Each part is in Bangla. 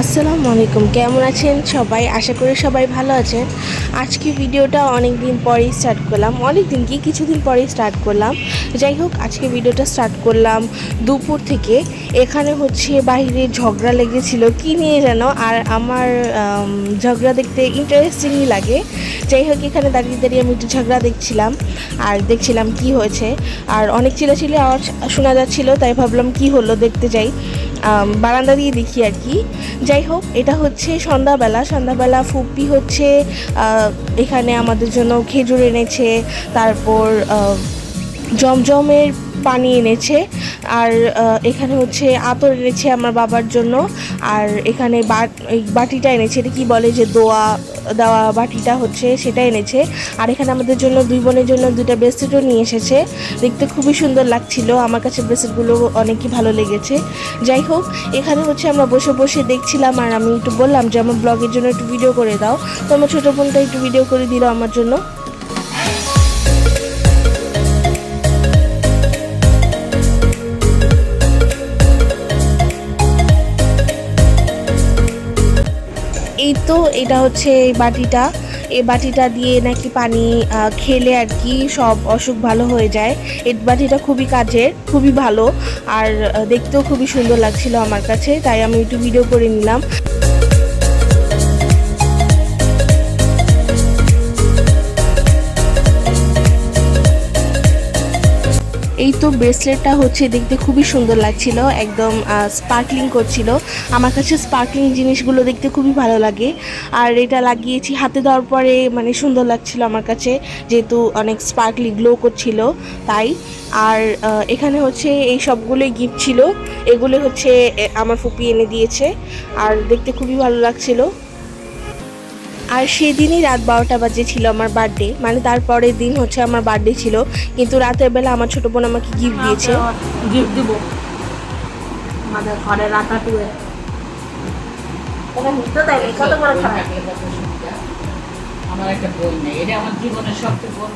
আসসালামু আলাইকুম, কেমন আছেন সবাই? আশা করি সবাই ভালো আছেন। আজকে ভিডিওটা অনেক দিন পরেই স্টার্ট করলাম। অনেক দিন কি কিছুদিন পরেই স্টার্ট করলাম। যাই হোক, আজকে ভিডিওটা স্টার্ট করলাম দুপুর থেকে। এখানে হচ্ছে বাইরে ঝগড়া লেগেছিল। কি নিয়ে যেন আর আমার ঝগড়া দেখতে ইন্টারেস্টিংই লাগে। যাই হোক, এখানে দাঁড়িয়ে দাঁড়িয়ে আমি একটু ঝগড়া দেখছিলাম। আর দেখছিলাম কি হয়েছে। আর অনেক চিল্লাচিল্লি আওয়াজ শোনা যাচ্ছিল, তাই ভাবলাম কি হলো দেখতে যাই। বারান্দা দিয়ে দেখি আর কি। যাই হোক, এটা হচ্ছে সন্ধ্যাবেলা। সন্ধ্যাবেলা ফুপি হচ্ছে এখানে আমাদের জন্য খেজুর এনেছে, তারপর জমজমের পানি এনেছে। আর এখানে হচ্ছে আতর এনেছে আমার বাবার জন্য। আর এখানে বাটিটা এনেছে, এটা কি বলে যে দোয়া দেওয়া বাটিটা হচ্ছে, সেটা এনেছে। আর এখানে আমাদের জন্য, দুই বোনের জন্য দুইটা ব্রেসলেটও নিয়ে এসেছে। দেখতে খুবই সুন্দর লাগছিল, আমার কাছে ব্রেসলেটগুলো অনেকই ভালো লেগেছে। যাই হোক, এখানে হচ্ছে আমরা বসে বসে দেখছিলাম, আর আমি একটু বললাম যে আমার ব্লগের জন্য একটু ভিডিও করে দাও। তো আমার ছোটো বোনটা একটু ভিডিও করে দিল আমার জন্য। এই তো এটা হচ্ছে এই বাটিটা। এই বাটিটা দিয়ে নাকি পানি খেলে আর কি সব অসুখ ভালো হয়ে যায়। এই বাটিটা খুবই কাজের, খুবই ভালো। আর দেখতেও খুবই সুন্দর লাগছিল আমার কাছে, তাই আমি একটু ভিডিও করে নিলাম। এই তো ব্রেসলেটটা হচ্ছে দেখতে খুবই সুন্দর লাগছিল, একদম স্পার্কলিং করছিল। আমার কাছে স্পার্কলিং জিনিসগুলো দেখতে খুবই ভালো লাগে। আর এটা লাগিয়েছি, হাতে দেওয়ার পরে মানে সুন্দর লাগছিল আমার কাছে, যেহেতু অনেক স্পার্কলি গ্লো করছিল, তাই। আর এখানে হচ্ছে এই সবগুলোই গিফট ছিল, এগুলো হচ্ছে আমার ফুপি এনে দিয়েছে। আর দেখতে খুবই ভালো লাগছিল। আর সেদিনই রাত বারোটা বাজে ছিল আমার বার্থডে মানে তারপরের দিন হচ্ছে আমার বার্থডে ছিল। কিন্তু রাতের বেলা আমার ছোট বোন আমাকে গিফট দিয়েছে। গিফট দিব। আমাদের ঘরে রাতা টুয়ে কত বড় খারাপ আমার একটা বই নেই। এটা আমার জীবনের সবচেয়ে বড়।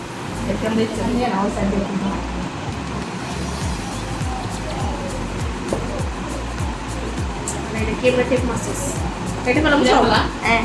সাইড দেখি এটা কেমনে মাসিস এটা বলা? হ্যাঁ।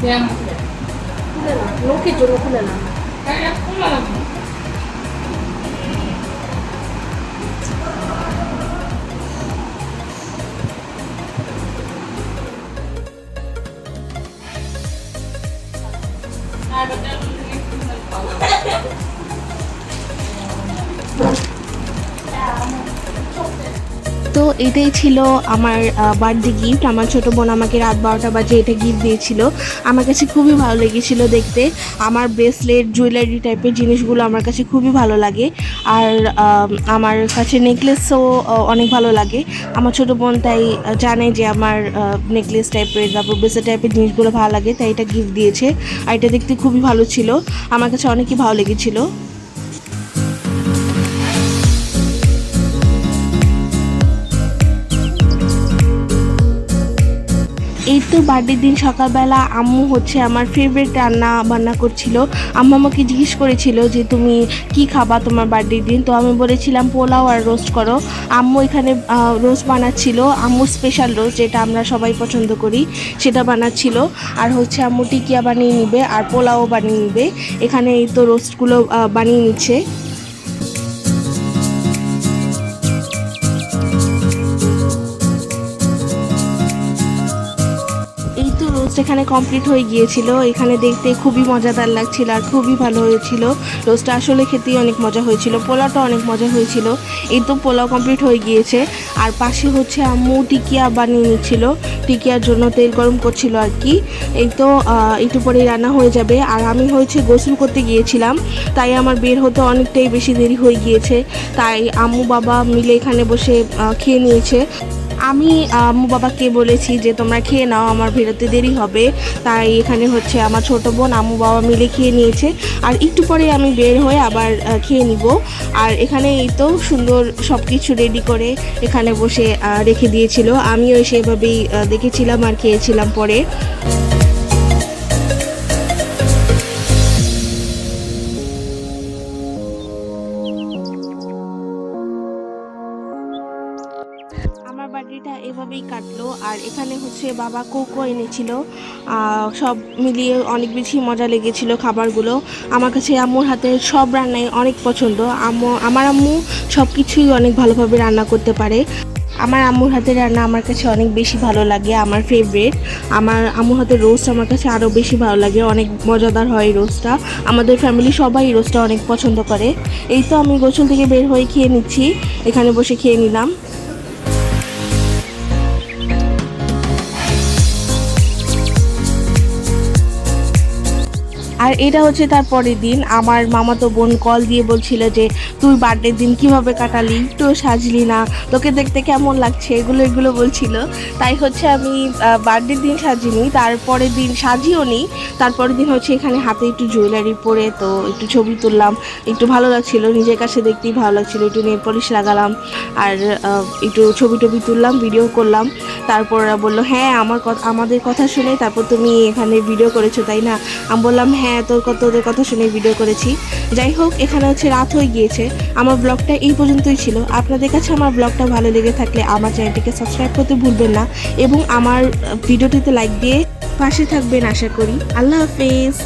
ব্যায়াম খুলে না লোকের জন্য খুলে না তো এটাই ছিল আমার বার্থডে গিফট আমার ছোট বোন আমাকে রাত বারোটা বাজে এটা গিফট দিয়েছিল। আমার কাছে খুবই ভালো লেগেছিলো দেখতে। আমার ব্রেসলেট জুয়েলারি টাইপের জিনিসগুলো আমার কাছে খুবই ভালো লাগে। আর আমার কাছে নেকলেসও অনেক ভালো লাগে। আমার ছোট বোন তাই জানে যে আমার নেকলেস টাইপের তারপর ব্রেসলেট টাইপের জিনিসগুলো ভালো লাগে, তাই এটা গিফট দিয়েছে। আর এটা দেখতে খুবই ভালো ছিল। আমার কাছে অনেকই ভালো লেগেছিলো। তো বার্থডের দিন সকালবেলা আম্মু হচ্ছে আমার ফেভারিট রান্না বান্না করছিল। আম্মু আমাকে জিজ্ঞেস করেছিল যে, তুমি কি খাবা তোমার বার্থডের দিন? তো আমি বলেছিলাম, পোলাও আর রোস্ট করো। আম্মু এখানে রোস্ট বানাচ্ছিল। আম্মু স্পেশাল রোস্ট যেটা আমরা সবাই পছন্দ করি, সেটা বানাচ্ছিল। আর হচ্ছে আম্মু টিকিয়া বানিয়ে নিবে আর পোলাও বানিয়ে নিবে। এখানে এই তো রোস্টগুলো বানিয়ে নিচ্ছে। এখানে কমপ্লিট হয়ে গিয়েছিল। এখানে দেখতে খুবই মজাদার লাগছিল আর খুবই ভালো হয়েছিল। রোস্টটা আসলে খেতেই অনেক মজা হয়েছিল। পোলাওটা অনেক মজা হয়েছিল। এই তো পোলাও কমপ্লিট হয়ে গিয়েছে। আর পাশে হচ্ছে আম্মু টিকিয়া বানিয়ে নিচ্ছিল। টিকিয়ার জন্য তেল গরম করছিল আর কি। এই তো একটু পরেই রান্না হয়ে যাবে। আর আমি হয়েছে গোসল করতে গিয়েছিলাম। তাই আমার বের হতে অনেকটাই বেশি দেরি হয়ে গিয়েছে। তাই আম্মু বাবা মিলে এখানে বসে খেয়ে নিয়েছে। আমি, আম্মু বাবাকে বলেছি যে, তোমরা খেয়ে নাও, আমার বেরোতে দেরি হবে। তাই এখানে হচ্ছে আমার ছোট বোন, আম্মু বাবা মিলে খেয়ে নিয়েছে। আর একটু পরে আমি বের হয়ে আবার খেয়ে নিব। আর এখানে এই তো সুন্দর সব কিছু রেডি করে এখানে বসে রেখে দিয়েছিল। আমিও সেভাবেই দেখেছিলাম আর খেয়েছিলাম পরে। এভাবেই কাটলো। আর এখানে হচ্ছে বাবা কোকো এনেছিল। সব মিলিয়ে অনেক বেশি মজা লেগেছিল খাবারগুলো। আমার কাছে আম্মুর হাতের সব রান্নাই অনেক পছন্দ। আম্মু, আমার আম্মু সব কিছুই অনেক ভালোভাবে রান্না করতে পারে। আমার আম্মুর হাতের রান্না আমার কাছে অনেক বেশি ভালো লাগে, আমার ফেভারিট আমার আম্মুর হাতের রোস্ট আমার কাছে আরও বেশি ভালো লাগে, অনেক মজাদার হয় রোস্টটা আমাদের ফ্যামিলি সবাই রোস্টটা অনেক পছন্দ করে। এই তো আমি গোসল থেকে বের হয়ে খেয়ে নিচ্ছি। এখানে বসে খেয়ে নিলাম। আর এটা হচ্ছে তার পরের দিন। আমার মামাতো বোন কল দিয়ে বলছিল যে, তুই বার্থডের দিন কীভাবে কাটালি? একটু সাজলি না। তোকে দেখতে কেমন লাগছে? এগুলো এগুলো বলছিল। তাই হচ্ছে আমি বার্থডের দিন সাজিনি। তারপরের দিন সাজিও নি। তারপরের দিন হচ্ছে এখানে হাতে একটু জুয়েলারি পরে তো একটু ছবি তুললাম। একটু ভালো লাগছিল। নিজের কাছে দেখতেই ভালো লাগছিল। একটু নেল পলিশ লাগালাম। আর একটু ছবি টবি তুললাম ভিডিও করলাম। তারপর বলল হ্যাঁ আমার কথা আমাদের কথা শুনে তারপর তুমি এখানে ভিডিও করেছ, তাই না? আমি বললাম হ্যাঁ তোর কত তোদের কথা শুনে ভিডিও করেছি। যাই হোক এখানে হচ্ছে রাত হয়ে গিয়েছে। আমার ব্লগটা এই পর্যন্তই ছিল। আপনাদের কাছে আমার ব্লগটা ভালো লেগে থাকলে আমার চ্যানেলটিকে সাবস্ক্রাইব করতে ভুলবেন না এবং আমার ভিডিওটিতে লাইক দিয়ে পাশে থাকবেন, আশা করি। আল্লাহ হাফেজ।